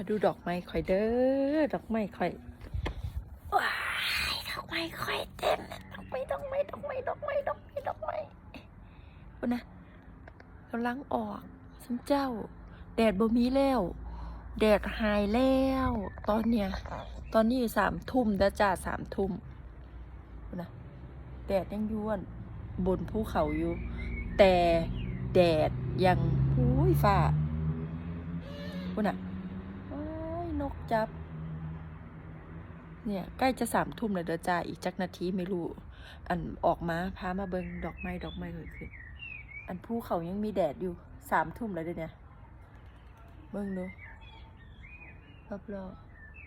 มาดูดอกไม้ข่อยเด้อ ดอกไม้ข่อยว้ายดอกไม้ข่อยเต็มดอกไม้ดอกไม้ดอกไม้ดอกไม้ดอกไม้ดอกไม้คุณนะกำลังออกสันเจ้า แดดบ่มีแล้ว แดดหายแล้ว ตอนเนี้ย ตอนนี้สามทุ่มแล้วจ้าสามทุ่มคุณนะแดดยังยวนบนภูเขาอยู่ แต่แดดยังพุ้ยฟ้าคุณน่ะว้ายนกจับ เนี่ย ใกล้จะสามทุ่มแล้วเด้อจ้าอีกจักนาทีไม่รู้ อันออกมาพามาเบิงดอกไม้ดอกไม้เกิดขึ้น อันภูเขายังมีแดดอยู่สามทุ่มแล้วเด้อเนี่ย เบิงดูรอบรอบ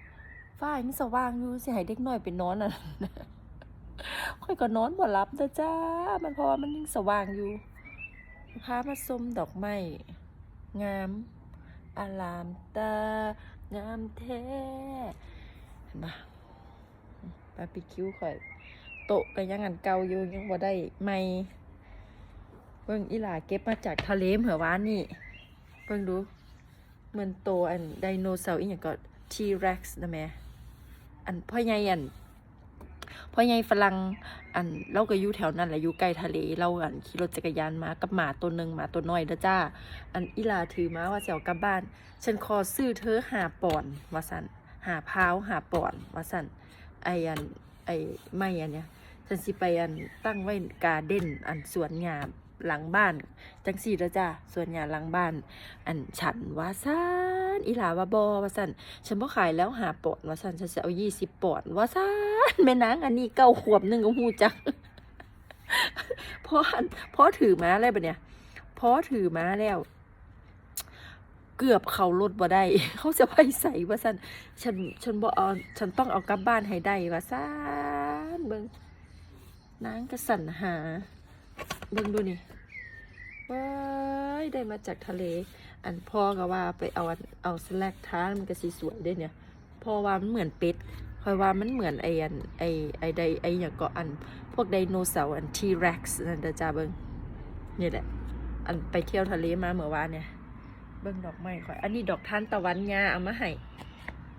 ๆฝ้ายมันสว่างอยู่สิให้เด็กน้อยไปนอนอะค่อยก็นอนบ่หลับเด้อจ้า มันเพราะว่ามันยังสว่างอยู่พามาชมดอกไม้งามอารามตา งามแท้เห็นปะบาร์บีคิวข่อย โต๊ะก็ยังอันเก่าอยู่ยังบ่ได้ใหม่เบิ่งอีหลาเก็บมาจากทะเลเหมือวานนี่เบิ่งดูเหมือนโตวอันไดโนเสาร์อีหยังก็ทีเร็กซ์นะแม่อันพ่อใหญ่อัน พ่อใหญ่ฝรั่งอันเราก็อยู่แถวนั้นแหละอยู่ใกล้ทะเล เราอันขี่รถจักรยานมากับหมาตัวหนึ่งหมาตัวน้อยเด้อจ้า อันอีลาถือมาว่าจะเอากลับบ้าน ฉันขอซื้อเธอหาปอนว่าสันหาพาวหาปอนว่าสันไออันไอไม่อันเนี้ยฉันสิไปอันตั้งไว้การเด่นอันสวนหญ้าหลังบ้าน จังสี่แล้วจ้าสวนหญ้าหลังบ้าน อันฉันว่าซัน อีหลาว่าบอว่าสันฉันบ่ขายแล้วหาปอนด์ว่าสันฉันจะเอายี่สิบปอนด์ว่าซันแม่นางอันนี้เก้าขวบหนึ่งก็หูจักพออันพอถือมาอะไรแบบเนี้ยพอถือมาแล้ว เกือบเขารถบ่ได้ เขาจะไปใส่ว่าสันฉันฉันบ่เอาฉันต้องเอากลับบ้านให้ได้ว่าซันเบิ่งนางก็สรรหาเบิ่งดูนี่ว้ายได้มาจากทะเล อันพ่อก็ว่าไปเอาเอาสแลกท้ามันก็สีสวยด้เนี่ยพ่อว่ามันเหมือนเป็ดคอยว่ามันเหมือนไออันไอไอไดไออย่างก็อัน พวกไดโนเสาร์อันทีเร็กซ์นั่นเดจ้าเบิ่งนี่แหละ อันไปเที่ยวทะเลมาเมื่อวานเนี่ย เบิ่งดอกไม้ค่อย อันนี้ดอกทานตะวันงาเอามาให้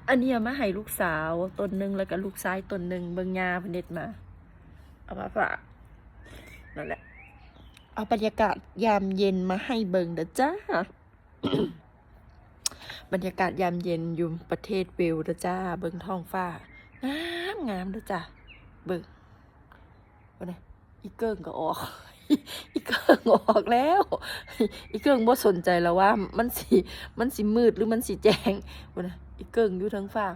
อันนี้เอามาให้ลูกสาวต้นหนึ่งแล้วก็ลูกชายต้นหนึ่งเบิ่งงาพนเน็ดมา เอามาฝากนั่นแหละเอาบรรยากาศยามเย็นมาให้เบิ่งเด้อจ้า บรรยากาศยามเย็นอยู่ประเทศเวลส์จ้า เบิงท้องฟ้า งามงามด้อจ้าเบิงวันนี้อีเกิ้งก็ออก อีเกิ้งออกแล้ว อีเกิ้งบ่สนใจแล้วว่า มันสิมันสิมืดหรือมันสิแจ้งวันนี้อีเกิ้งอยู่ทั้งฟ้า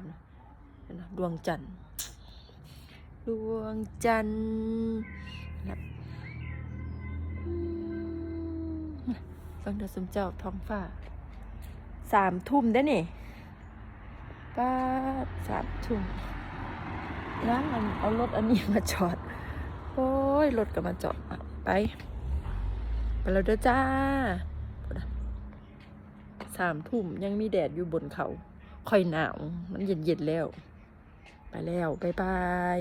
นะดวงจันทร์ดวงจันทร์ ฟังเดอสมเจ้าท้องฟ้าสามทุ่มได้นี่ป้าสามทุ่มนั่งอันเอารถอันนี้มาจอด โอ้ยรถก็มาจอดไป ไปแล้วเด้อจ้าสามทุ่มยังมีแดดอยู่บนเขาค่อยหนาว มันเย็นๆแล้ว ไปแล้ว บ๊ายบาย